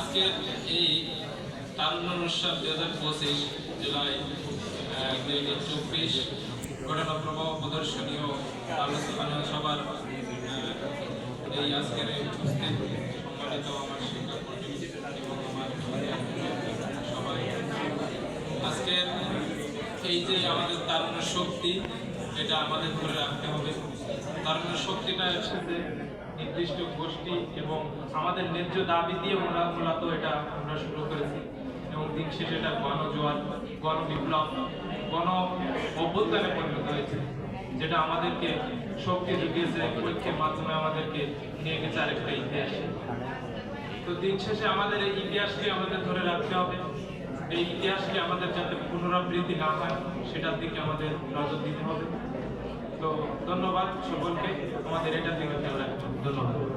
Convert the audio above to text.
আজকের এই তারুণ্য অনুষ্ঠান দু হাজার পঁচিশ জুলাই দুই হাজার চব্বিশ ঘটনা প্রবাহ প্রদর্শনী ও আলোচনা সবার এই আজকের উপস্থিত সম্মানিত আমার সবাই। আজকের এই যে আমাদের তারুণ্য শক্তি, এটা আমাদের ধরে রাখতে হবে। তারুণ্য শক্তিটা এসেছে নির্দিষ্ট গোষ্ঠী এবং আমাদের ন্যায্য দাবি দিয়ে আমরা মূলত এটা আমরা শুরু করেছি। এবং দিন শেষে এটা গণজোয়ার গণ বিপ্লব, গণ অভ্যুত্থানে পরিণত হয়েছে, যেটা আমাদেরকে শক্তি জুগিয়েছে ঐক্যের মাধ্যমে আমাদেরকে নিয়ে গেছে আরেকটা ইতিহাস। তো দিন শেষে আমাদের এই ইতিহাসকে আমাদের ধরে রাখতে হবে। এই ইতিহাসকে আমাদের যাতে পুনরাবৃত্তি না হয়, সেটার দিকে আমাদের নজর দিতে হবে। তো ধন্যবাদ সকলকে। আমাদের এটা থেকে ধন্যবাদ।